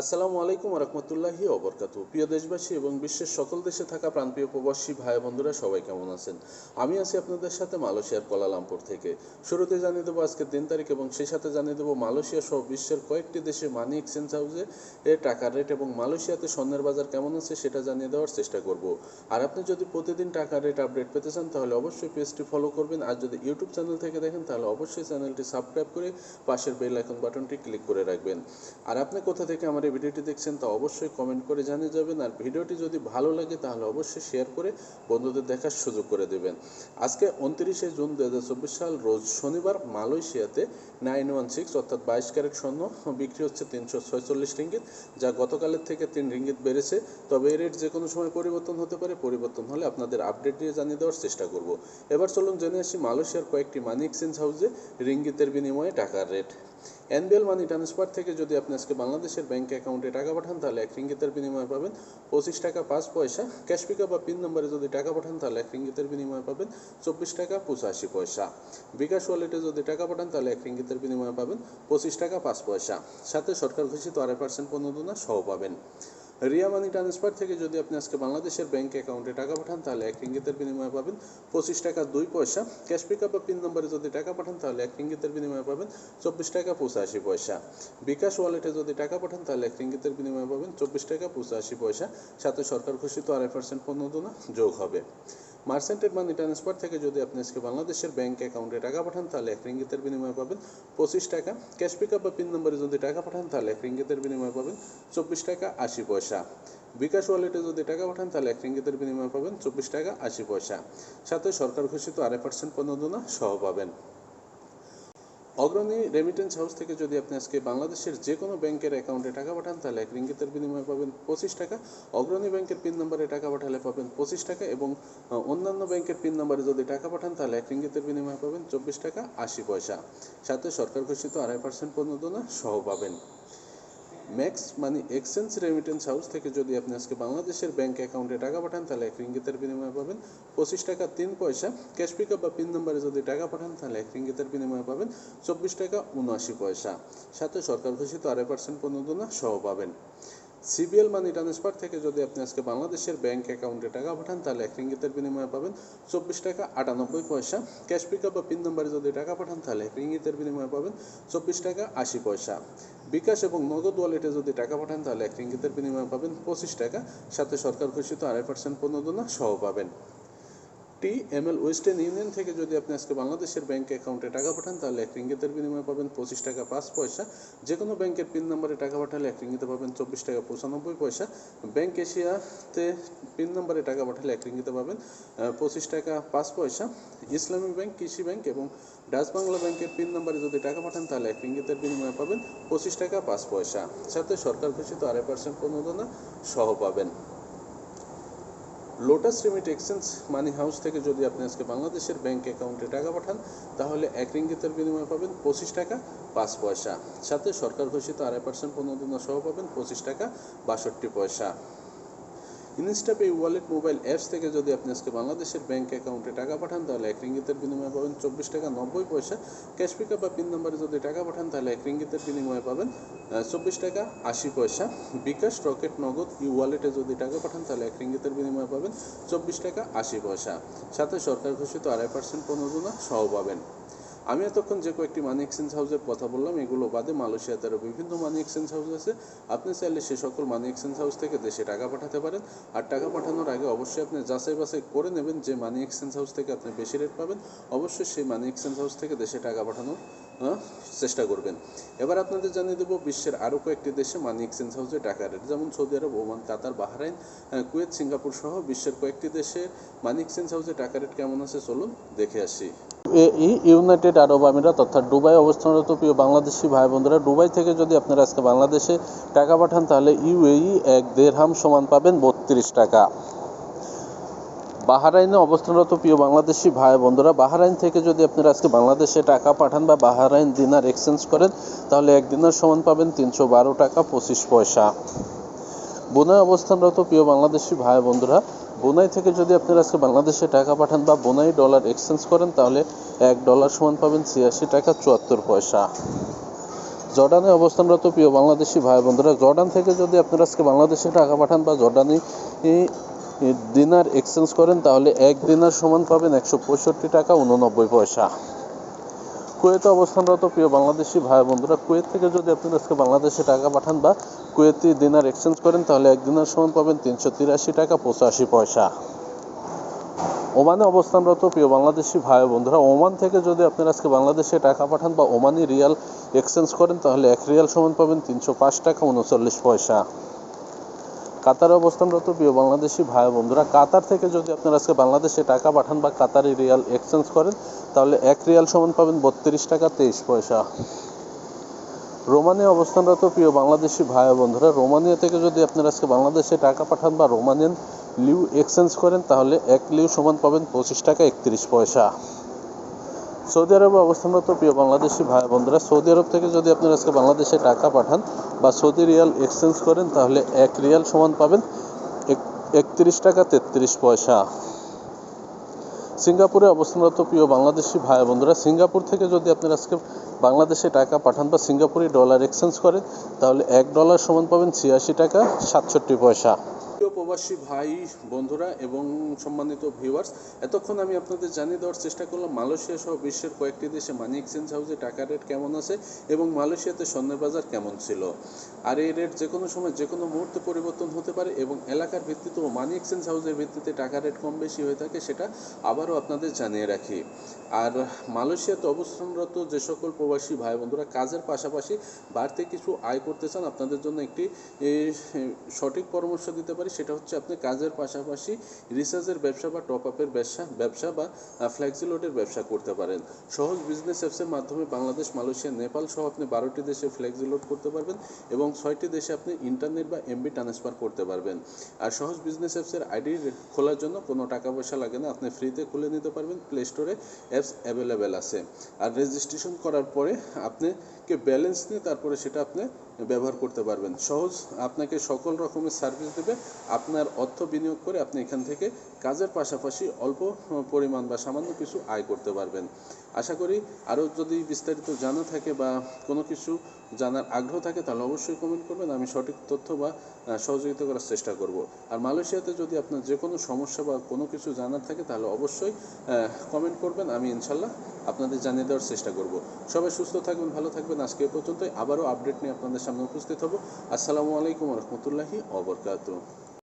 আসসালামু আলাইকুম রহমতুল্লাহি অবরকাতু প্রিয় দেশবাসী এবং বিশ্বের সকল দেশে থাকা প্রান্তীয় প্রবাসী ভাই বন্ধুরা, সবাই কেমন আছেন? আমি আছি আপনাদের সাথে মালয়েশিয়ার কোলালামপুর থেকে। শুরুতে জানিয়ে দেবো আজকের দিন তারিখ এবং সেই সাথে জানিয়ে দেবো মালয়েশিয়া সহ বিশ্বের কয়েকটি দেশে মানি এক্সচেঞ্জ হাউসে এর টাকার রেট এবং মালয়েশিয়াতে স্বর্ণের বাজার কেমন আছে সেটা জানিয়ে দেওয়ার চেষ্টা করব। আর আপনি যদি প্রতিদিন টাকার রেট আপডেট পেতে চান, তাহলে অবশ্যই পেজটি ফলো করবেন। আর যদি ইউটিউব চ্যানেল থেকে দেখেন, তাহলে অবশ্যই চ্যানেলটি সাবস্ক্রাইব করে পাশের বেল আইকন বাটনটি ক্লিক করে রাখবেন। আর আপনি কোথা থেকে আমার এই ভিডিওটি দেখছেন তা অবশ্যই কমেন্ট করে জানিয়ে যাবেন। আর ভিডিওটি যদি ভালো লাগে তাহলে অবশ্যই শেয়ার করে বন্ধুদের দেখার সুযোগ করে দেবেন। আজকে উনত্রিশে জুন দু হাজার চব্বিশ সাল, রোজ শনিবার মালয়েশিয়াতে নাইন ওয়ান সিক্স অর্থাৎ বাইশ ক্যারেট স্বর্ণ বিক্রি হচ্ছে তিনশো ছয়চল্লিশ রিঙ্গিত, যা গতকালের থেকে তিন রিঙ্গিত বেড়েছে। তবে এই রেট যে কোনো সময় পরিবর্তন হতে পারে, পরিবর্তন হলে আপনাদের আপডেট দিয়ে জানিয়ে দেওয়ার চেষ্টা করব। এবার চলুন জেনে আসি মালয়েশিয়ার কয়েকটি মানি এক্সচেঞ্জ হাউসে রিঙ্গিতের বিনিময়ে টাকার রেট এনবিএল মানি ট্রান্সফার থেকে যদি আপনি আজকে বাংলাদেশের ব্যাংক অ্যাকাউন্টে টাকা পাঠান, তাহলে এক রিঙ্গিতের বিনিময়ে পাবেন পঁচিশ টাকা পাঁচ পয়সা। ক্যাশ পিক বা পিন নম্বরে যদি টাকা পাঠান, তাহলে এক রিঙ্গিতের বিনিময়ে পাবেন চব্বিশ টাকা পঁচাশি পয়সা। বিকাশ ওয়ালেটে যদি টাকা পাঠান, তাহলে এক রিঙ্গিতের বিনিময়ে পাবেন পঁচিশ টাকা পাঁচ পয়সা। সাথে সরকার ঘোষিত আড়াই পার্সেন্ট প্রণোদনা সহ পাবেন। রিয়া মানি ট্রান্সফার থেকে যদি আপনি আজকে বাংলাদেশের ব্যাংক অ্যাকাউন্টে টাকা পাঠান, তাহলে এক ইঙ্গিতের বিনিময়ে পাবেন পঁচিশ টাকা দুই পয়সা। ক্যাশ পিক আপ বা পিন নম্বরে যদি টাকা পাঠান, তাহলে এক ইঙ্গিতের বিনিময়ে পাবেন চব্বিশ টাকা পঁচাশি পয়সা। বিকাশ ওয়ালেটে যদি টাকা পাঠান, তাহলে এক ইঙ্গিতের বিনিময়ে পাবেন চব্বিশ টাকা পঁচাশি পয়সা। সাথে সরকার ঘোষিত আড়াই পার্সেন্ট পণ্য যোগ হবে। মার্সেন্টেড মানি ট্রান্সফার থেকে যদি আপনি আজকে বাংলাদেশের ব্যাংক অ্যাকাউন্টে টাকা পাঠান, তাহলে এক রিঙ্গিতের বিনিময়ে পাবেন পঁচিশ টাকা। ক্যাশ পিক আপ বা পিন নম্বরে যদি টাকা পাঠান, তাহলে এক রিঙ্গিতের বিনিময়ে পাবেন চব্বিশ টাকা আশি পয়সা। বিকাশ ওয়ালেটে যদি টাকা পাঠান, তাহলে এক রিঙ্গিতের বিনিময়ে পাবেন চব্বিশ টাকা আশি পয়সা। সাথে সরকার ঘোষিত আড়াই পার্সেন্ট প্রণোদনা সহ পাবেন। অগ্রণী রেমিটেন্স হাউস থেকে যদি আপনি আজকে বাংলাদেশের যে কোনো ব্যাংকের অ্যাকাউন্টে টাকা পাঠান, তাহলে এক রিঙ্গিতের বিনিময়ে পাবেন পঁচিশ টাকা। অগ্রণী ব্যাংকের পিন নম্বরে টাকা পাঠালে পাবেন পঁচিশ টাকা এবং অন্যান্য ব্যাংকের পিন নম্বরে যদি টাকা পাঠান, তাহলে এক রিঙ্গিতের বিনিময়ে পাবেন চব্বিশ টাকা আশি পয়সা। সাথে সরকার ঘোষিত আড়াই পার্সেন্ট পণ্যদনা সহ পাবেন। Max Money Exchange Remittance House থেকে যদি আপনি আজকে বাংলাদেশের ব্যাঙ্ক অ্যাকাউন্টে টাকা পাঠান, তাহলে এক রিঙ্গিতের বিনিময়ে পাবেন পঁচিশ টাকা, তিন পয়সা। ক্যাশ পিক বা পিন নম্বরে যদি টাকা পাঠান, তাহলে এক রিঙ্গিতের বিনিময়ে পাবেন চব্বিশ টাকা, উনআশি পয়সা। সাথে সরকার ঘোষিত আড়াই পার্সেন্ট পণ্যদনা সহ পাবেন। সিবিএল মানি ট্রান্সফার থেকে যদি আপনি আজকে বাংলাদেশের ব্যাংক অ্যাকাউন্টে টাকা পাঠান, তাহলে এক রিঙ্গিতের বিনিময়ে পাবেন চব্বিশ টাকা আটানব্বই পয়সা। ক্যাশ পিক বা পিন নম্বরে যদি টাকা পাঠান, তাহলে এক রিঙ্গিতের বিনিময়ে পাবেন চব্বিশ টাকা আশি পয়সা। বিকাশ এবং নগদ ওয়ালেটে যদি টাকা পাঠান, তাহলে এক রিঙ্গিতের বিনিময়ে পাবেন পঁচিশ টাকা। সাথে সরকার ঘোষিত আড়াই পার্সেন্ট পণ্যদনা সহ পাবেন। T M L Western Union থেকে যদি আপনি আজকে বাংলাদেশের ব্যাংক অ্যাকাউন্টে টাকা পাঠান, তাহলে এক রিঙ্গিতের বিনিময়ে পাবেন পঁচিশ টাকা পাঁচ পয়সা। যে কোনো ব্যাংকের পিন নম্বরে টাকা পাঠালে এক রিঙ্গিতে পাবেন চব্বিশ টাকা পঁচানব্বই পয়সা। ব্যাংক এশিয়াতে পিন নম্বরে টাকা পাঠালে এক রিঙ্গিতে পাবেন পঁচিশ টাকা পাঁচ পয়সা। ইসলামী ব্যাংক কৃষি ব্যাংক এবং ডাচ বাংলা ব্যাংকের পিন নম্বরে যদি টাকা পাঠান, তাহলে এক রিঙ্গিতের বিনিময়ে পাবেন পঁচিশ টাকা পাঁচ পয়সা। সাথে সরকার ঘোষিত আড়াই পার্সেন্ট প্রণোদনা সহ পাবেন। Lotus Remit Exchange Money House থেকে যদি আপনি আজকে বাংলাদেশের ব্যাংক অ্যাকাউন্টে টাকা পাঠান, তাহলে এক রিঙ্গিতের বিনিময়ে পাবেন পঁচিশ টাকা, পাঁচ পয়সা। সাথে সরকার ঘোষিত আড়াই পার্সেন্ট প্রণোদনা সহ পাবেন পঁচিশ টাকা, বাষট্টি পয়সা। ইনস্টাপে ওয়ালেট মোবাইল অ্যাপস থেকে যদি আপনি আজকে বাংলাদেশের ব্যাংক অ্যাকাউন্টে টাকা পাঠান, তাহলে এক রিঙ্গিতের বিনিময়ে পাবেন চব্বিশ টাকা নব্বই পয়সা। ক্যাশ পিক বা পিন নম্বরে যদি টাকা পাঠান, তাহলে এক রিঙ্গিতের বিনিময়ে পাবেন চব্বিশ টাকা আশি পয়সা। বিকাশ রকেট নগদ ই ওয়ালেটে যদি টাকা পাঠান, তাহলে এক রিঙ্গিতের বিনিময়ে পাবেন চব্বিশ টাকা আশি পয়সা। সাথে সরকার ঘোষিত আড়াই পার্সেন্ট প্রণোদনা সহ পাবেন। আমি এতক্ষণ যে কয়েকটি মানি এক্সচেঞ্জ হাউসের কথা বললাম, এগুলো বাদে মালয়েশিয়াতে আরও বিভিন্ন মানি এক্সচেঞ্জ হাউস আছে। আপনি চাইলে সে সকল মানি এক্সচেঞ্জ হাউস থেকে দেশে টাকা পাঠাতে পারেন। আর টাকা পাঠানোর আগে অবশ্যই আপনি যাচাই বাছাই করে নেবেন যে মানি এক্সচেঞ্জ হাউস থেকে আপনি বেশি রেট পাবেন। অবশ্যই সেই মানি এক্সচেঞ্জ হাউস থেকে দেশে টাকা পাঠানোর চেষ্টা করবেন। এবার আপনাদের জানিয়ে দেবো, বিশ্বের আরও কয়েকটি দেশে মানি এক্সচেঞ্জ হাউসে টাকা রেট যেমন Saudi Arab, Oman, Qatar, Bahrain Kuwait, Singapore সহ বিশ্বের কয়েকটি দেশে মানি এক্সচেঞ্জ হাউসে টাকা রেট কেমন আছে? চলুন দেখে আসি। এই ইউনাইটেড আরব আমিরাত অর্থাৎ দুবাই অবস্থানরত প্রিয় বাংলাদেশি ভাই বোনেরা দুবাই থেকে যদি আপনারা আজকে বাংলাদেশে টাকা পাঠান, তাহলে ইউএই এক দেড়হাম সমান পাবেন বত্রিশ টাকা। বাহারাইনে অবস্থানরত প্রিয় বাংলাদেশি ভাই বন্ধুরা বাহারাইন থেকে যদি আপনারা আজকে বাংলাদেশে টাকা পাঠান বা বাহারাইন দিনার এক্সচেঞ্জ করেন, তাহলে এক দিনার সমান পাবেন তিনশো বারো টাকা পঁচিশ পয়সা। বোনাই অবস্থানরত প্রিয় বাংলাদেশি ভাই বন্ধুরা বোনাই থেকে যদি আপনারা আজকে বাংলাদেশে টাকা পাঠান বা বোনাই ডলার এক্সচেঞ্জ করেন, তাহলে এক ডলার সমান পাবেন ছিয়াশি টাকা চুয়াত্তর পয়সা। জর্ডানে অবস্থানরত প্রিয় বাংলাদেশি ভাই বন্ধুরা, জর্ডান থেকে যদি আপনারা আজকে বাংলাদেশে টাকা পাঠান বা জর্ডানি দিনার এক্সচেঞ্জ করেন, তাহলে এক দিনার সমান পাবেন একশো পঁয়ষট্টি টাকা উননব্বই পয়সা। কুয়েতে অবস্থানরত প্রিয় বাংলাদেশি ভাই বন্ধুরা, কুয়েত থেকে যদি আপনারা আজকে বাংলাদেশে টাকা পাঠান বা কুয়েতি দিনার এক্সচেঞ্জ করেন, তাহলে এক দিনার সমান পাবেন তিনশো তিরাশি টাকা পঁচাশি পয়সা। ওমানে অবস্থানরত প্রিয় বাংলাদেশি ভাই বন্ধুরা, ওমান থেকে যদি আপনারা আজকে বাংলাদেশে টাকা পাঠান বা ওমানি রিয়াল এক্সচেঞ্জ করেন, তাহলে এক রিয়াল সমান পাবেন তিনশো পাঁচ টাকা উনচল্লিশ পয়সা। কাতারে অবস্থানরত প্রিয় বাংলাদেশি ভাই বন্ধুরা, কাতার থেকে যদি আপনারা আজকে বাংলাদেশে টাকা পাঠান বা কাতারি রিয়াল এক্সচেঞ্জ করেন, তাহলে এক রিয়াল সমান পাবেন বত্রিশ টাকা তেইশ পয়সা। রোমানিয়া অবস্থানরত প্রিয় বাংলাদেশি ভাই বন্ধুরা, রোমানিয়া থেকে যদি আপনারা আজকে বাংলাদেশে টাকা পাঠান বা রোমানিয়ান লিউ এক্সচেঞ্জ করেন, তাহলে এক লিউ সমান পাবেন পঁচিশ টাকা একত্রিশ পয়সা। সৌদি আরবে অবস্থানরত প্রিয় বাংলাদেশি ভাই বন্ধুরা সৌদি আরব থেকে যদি আপনারা আজকে বাংলাদেশে টাকা পাঠান বা সৌদি রিয়াল এক্সচেঞ্জ করেন, তাহলে এক রিয়াল সমান পাবেন একত্রিশ টাকা তেত্রিশ পয়সা। সিঙ্গাপুরে অবস্থানরত প্রিয় বাংলাদেশি ভাই বন্ধুরা সিঙ্গাপুর থেকে যদি আপনারা আজকে বাংলাদেশে টাকা পাঠান বা সিঙ্গাপুরে ডলার এক্সচেঞ্জ করেন, তাহলে এক ডলার সমান পাবেন ছিয়াশি টাকা সাতষট্টি পয়সা। প্রিয় প্রবাসী ভাই, বন্ধুরা এবং সম্মানিত ভিউয়ার্স এতক্ষণ আমি আপনাদের জানিয়ে দেওয়ার চেষ্টা করলাম মালয়েশিয়া সহ বিশ্বের কয়েকটি দেশে মানি এক্সচেঞ্জ হাউসে টাকা রেট কেমন আছে এবং মালয়েশিয়াতে স্বর্ণের বাজার কেমন ছিল। আর এই রেট যে কোনো সময় যে কোনো মুহূর্তে পরিবর্তন হতে পারে এবং এলাকার ভিত্তিতেও মানি এক্সচেঞ্জ হাউসের ভিত্তিতে টাকা রেট কম বেশি হয়ে থাকে সেটা আবারও আপনাদের জানিয়ে রাখি। আর মালয়েশিয়াতে অবস্থানরত যে সকল প্রবাসী ভাই বন্ধুরা, কাজের পাশাপাশি বাড়তি কিছু আয় করতে চান, আপনাদের জন্য একটি সঠিক পরামর্শ দিতে পারি। সেটা হচ্ছে আপনি কাজের পাশাপাশি রিসার্চের ব্যবসা বা টপ আপের ব্যবসা ব্যবসা বা ফ্লেক্সিলোডের ব্যবসা করতে পারেন। সহজ বিজনেস অ্যাপসের মাধ্যমে বাংলাদেশ, মালয়েশিয়া, নেপাল সহ আপনি বারোটি দেশে ফ্লেক্সিলোড করতে পারবেন এবং ছয়টি দেশে আপনি ইন্টারনেট বা এমবি ট্রান্সফার করতে পারবেন। আর সহজ বিজনেস অ্যাপসের আইডি খোলার জন্য কোনো টাকা পয়সা লাগে না, আপনি ফ্রিতে খুলে নিতে পারবেন প্লে স্টোরে অ্যাপস অ্যাভেলেবেল আছে। আর রেজিস্ট্রেশন করার পরে আপনাকে ব্যালেন্স নিয়ে তারপরে সেটা আপনি ব্যবহার করতে পারবেন। সহজ, আপনাকে সকল রকমের সার্ভিস দেবে। আপনার অর্থ বিনিয়োগ করে আপনি এখান থেকে কাজের পাশাপাশি অল্প পরিমাণ বা সামান্য কিছু আয় করতে পারবেন। আশা করি আরও যদি বিস্তারিত জানা থাকে বা কোনো কিছু জানার আগ্রহ থাকে তাহলে অবশ্যই কমেন্ট করবেন। আমি সঠিক তথ্য বা সহযোগিতা করার চেষ্টা করব। আর মালয়েশিয়াতে যদি আপনার যে কোনো সমস্যা বা কোনো কিছু জানার থাকে তাহলে অবশ্যই কমেন্ট করবেন। আমি ইনশাল্লাহ আপনাদের জানিয়ে দেওয়ার চেষ্টা করব। সবাই সুস্থ থাকবেন, ভালো থাকবেন। আজকে পর্যন্তই। আবারও আপডেট নিয়ে আপনাদের সামনে উপস্থিত হব। আসসালামু আলাইকুম রহমতুল্লাহি অবরকাত